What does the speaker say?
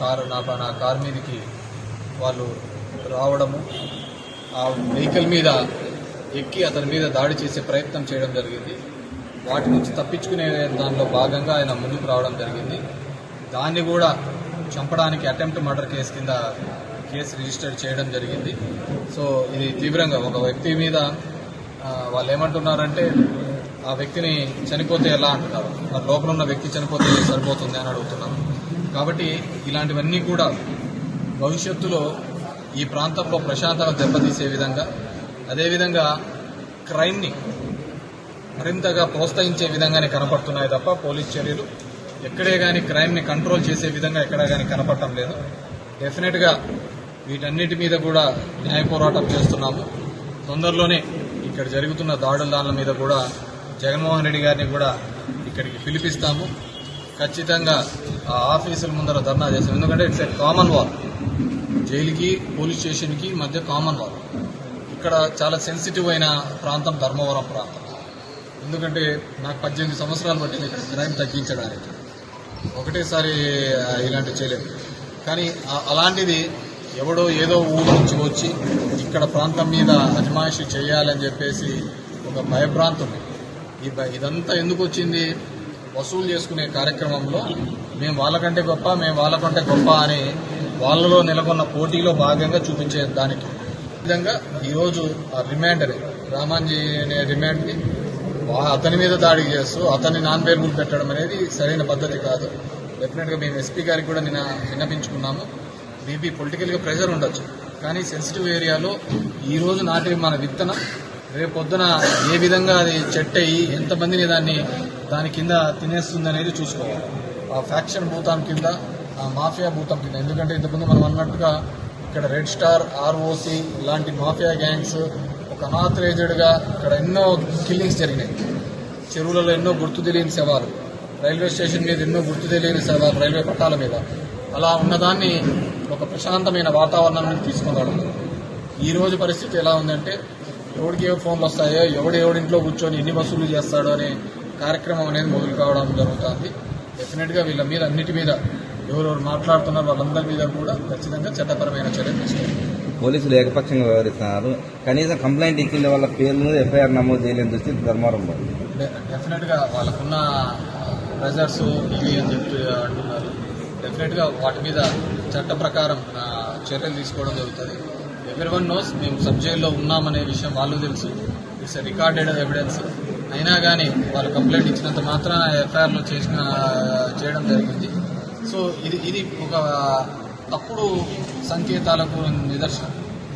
Car నా నా car మీదకి వాళ్ళు రావడము ఆ వెహికల్ మీద ఎక్కి అతని మీద దాడి చేసే ప్రయత్నం చేయడం జరిగింది. వాటి నుంచి తప్పించుకునే దానిలో భాగంగా ఆయన ముందుకు రావడం జరిగింది. దాన్ని కూడా చంపడానికి అటెంప్ట్ మర్డర్ కేసు కింద కేసు రిజిస్టర్ చేయడం జరిగింది. సో ఇది తీవ్రంగా ఒక వ్యక్తి మీద వాళ్ళు ఏమంటున్నారంటే ఆ వ్యక్తిని చనిపోతే ఎలా అంటున్నారు? మరి లోపల ఉన్న వ్యక్తి చనిపోతే సరిపోతుంది అని అడుగుతున్నారు కాబట్టి ఇలాంటివన్నీ కూడా భవిష్యత్తులో ఈ ప్రాంతంలో ప్రశాంతత దెబ్బతీసే విధంగా అదేవిధంగా క్రైమ్ని మరింతగా ప్రోత్సహించే విధంగానే కనపడుతున్నాయి తప్ప పోలీస్ చర్యలు ఎక్కడే కానీ క్రైమ్ని కంట్రోల్ చేసే విధంగా ఎక్కడా కానీ కనపడటం లేదు. డెఫినెట్గా వీటన్నిటి మీద కూడా న్యాయ పోరాటం చేస్తున్నాము. తొందరలోనే ఇక్కడ జరుగుతున్న దాడుల దాడుల మీద కూడా జగన్మోహన్ రెడ్డి గారిని కూడా ఇక్కడికి పిలిపిస్తాము. ఖచ్చితంగా ఆ ఆఫీసుల ముందర ధర్నా చేస్తాం. ఎందుకంటే ఇట్స్ ఏ కామన్ వాల్ జైలుకి పోలీస్ స్టేషన్కి మధ్య కామన్ వాల్ ఇక్కడ చాలా సెన్సిటివ్ అయిన ప్రాంతం ధర్మవరం ప్రాంతం. ఎందుకంటే నాకు పద్దెనిమిది సంవత్సరాలు పట్టింది ఇక్కడ క్రైమ్ తగ్గించడానికి. ఒకటేసారి ఇలాంటివి చేయలేదు. కానీ అలాంటిది ఎవడో ఏదో ఊరు నుంచి వచ్చి ఇక్కడ ప్రాంతం మీద అజమాయిషి చేయాలని చెప్పేసి ఒక భయభ్రాంతి ఉంది. ఈ ఇదంతా ఎందుకు వచ్చింది? వసూలు చేసుకునే కార్యక్రమంలో మేము వాళ్ళకంటే గొప్ప మేము వాళ్ళకంటే గొప్ప అని వాళ్ళలో నెలకొన్న పోటీలో భాగంగా చూపించే దానికి. విధంగా ఈరోజు ఆ రిమాండర్ రామాంజీ అనే రిమాండ్ని అతని మీద దాడి చేస్తూ అతన్ని నాన్ బెయిలబుల్ పెట్టడం అనేది సరైన పద్ధతి కాదు. డెఫినెట్గా మేము ఎస్పీ గారికి కూడా నిన్న విన్నపించుకున్నాము. మేబీ పొలిటికల్గా ప్రెషర్ ఉండొచ్చు. కానీ సెన్సిటివ్ ఏరియాలో ఈ రోజు నాటి మన విత్తనం రేపు పొద్దున ఏ విధంగా అది చెట్ అయ్యి ఎంతమందిని దాన్ని దాని కింద తినేస్తుంది అనేది చూసుకోవాలి. ఆ ఫ్యాక్షన్ భూతం కింద ఆ మాఫియా భూతం కింద. ఎందుకంటే ఇంతకుముందు మనం అన్నట్టుగా ఇక్కడ రెడ్ స్టార్ ఆర్ఓసి ఇలాంటి మాఫియా గ్యాంగ్స్ ఒక అనాథరైజ్డ్గా ఇక్కడ ఎన్నో కిల్లింగ్స్ జరిగినాయి. చెరువులలో ఎన్నో గుర్తు తెలియని శవాలు రైల్వే స్టేషన్ మీద ఎన్నో గుర్తు తెలియని శవాలు రైల్వే పట్టాల మీద. అలా ఉన్నదాన్ని ఒక ప్రశాంతమైన వాతావరణాన్ని తీసుకురావడం. ఈ ఈరోజు పరిస్థితి ఎలా ఉందంటే ఎవడికి ఏ ఫోన్లు వస్తాయో ఎవడు ఎవడింట్లో కూర్చొని ఎన్ని వసూలు చేస్తాడో అనే కార్యక్రమం అనేది మొదలు కావడం జరుగుతుంది. డెఫినెట్గా వీళ్ళ మీద అన్నిటి మీద ఎవరెవరు మాట్లాడుతున్నారు వాళ్ళందరి మీద కూడా ఖచ్చితంగా చట్టపరమైన చర్యలు తీసుకుంటారు పోలీసులు ఏకపక్షంగా వ్యవహరిస్తున్నారు. కనీసం కంప్లైంట్ ఇచ్చిన వాళ్ళ పేర్లు ఎఫ్ఐఆర్ నమోదు చేయలేని దుస్థితి ధర్మవరంలో డెఫినెట్గా వాళ్ళకున్న ప్రెజర్స్ ఇవి అని చెప్పి అంటున్నారు. డెఫినెట్గా వాటి మీద చట్ట ప్రకారం చర్యలు తీసుకోవడం జరుగుతుంది. ఎవ్రీవన్ నోస్ మేము సబ్ జైల్లో ఉన్నామనే విషయం వాళ్ళు తెలుసు. ఇట్స్ రికార్డెడ్ ఎవిడెన్స్ అయినా కానీ వాళ్ళు కంప్లైంట్ ఇచ్చినంత మాత్రం ఎఫ్ఐఆర్లో చేసిన చేయడం జరిగింది. సో ఇది ఇది ఒక తప్పుడు సంకేతాలకు నిదర్శనం.